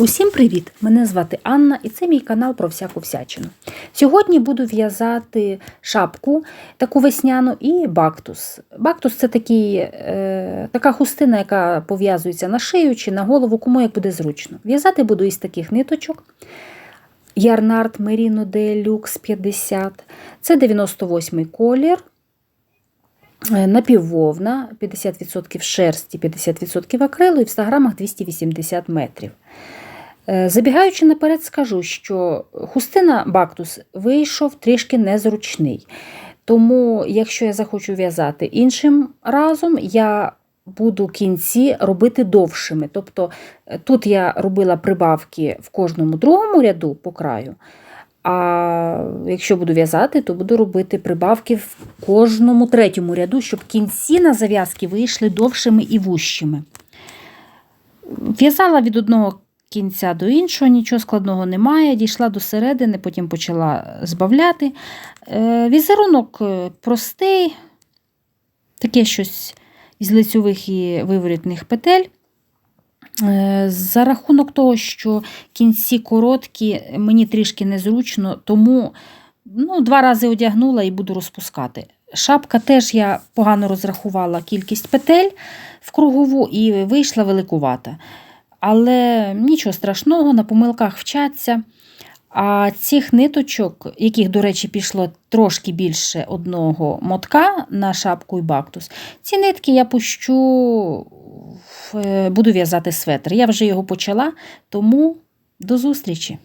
Усім привіт! Мене звати Анна і це мій канал про всяку всячину. Сьогодні буду в'язати шапку, таку весняну, і бактус. Бактус це такий, е, така хустина, яка пов'язується на шию чи на голову, кому як буде зручно. В'язати буду із таких ниточок. Ярнард Merino Deluxe 50. Це 98 колір. Е, Напіввовна, 50% шерсті, 50% акрилу і в 100 грамах 280 метрів. Е, Забігаючи наперед, скажу, що хустина Бактус вийшов трішки незручний. Тому, якщо я захочу в'язати іншим разом, я буду кінці робити довшими. Тобто е, тут я робила прибавки в кожному другому ряду по краю. А якщо буду в'язати, то буду робити прибавки в кожному третьому ряду, щоб кінці на зав'язки вийшли довшими і вущими. В'язала від одного кінця до іншого, нічого складного немає. Дійшла до середини, потім почала збавляти. Е, Візерунок е, простий, таке щось із лицьових і виворітних петель. Е, За рахунок того, що кінці короткі, мені трішки незручно, тому ну, два рази одягнула і буду розпускати. Шапка теж я погано розрахувала кількість петель в кругову і вийшла великувата. Але нічого страшного, на помилках вчаться. А цих ниточок, яких, до речі, пішло трошки більше одного мотка на шапку і бактус, ці нитки я пущу, е, буду в'язати светр. Я вже його почала, тому до зустрічі!